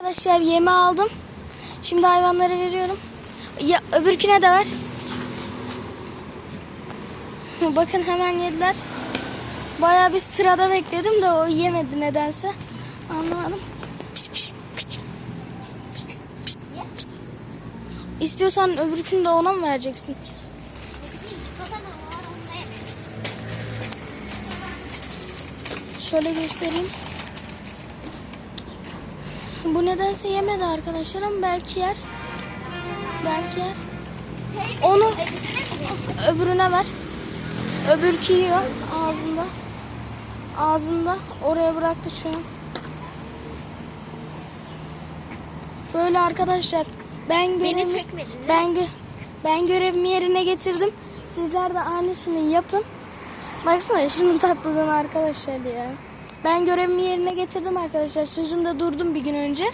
Arkadaşlar yemi aldım. Şimdi hayvanlara veriyorum. Ya öbürküne de ver. Bakın hemen yediler. Bayağı bir sırada bekledim de o yemedi nedense. Anlamadım. Piş, piş. Piş, piş, piş. İstiyorsan öbürkünü de ona mı vereceksin? Şöyle göstereyim. Bu nedense yemedi arkadaşlar ama belki yer. Belki yer. Onu öbürüne ver. Öbürkü yiyor ağzında. Ağzında. Oraya bıraktı şu an. Böyle arkadaşlar. Ben görevimi, çekmedin, ne ben gö- ben görevimi yerine getirdim. Sizler de aynısını yapın. Baksana şunun tatlılığına arkadaşlar ya. Ben görevimi yerine getirdim arkadaşlar. Sözümde durdum bir gün önce.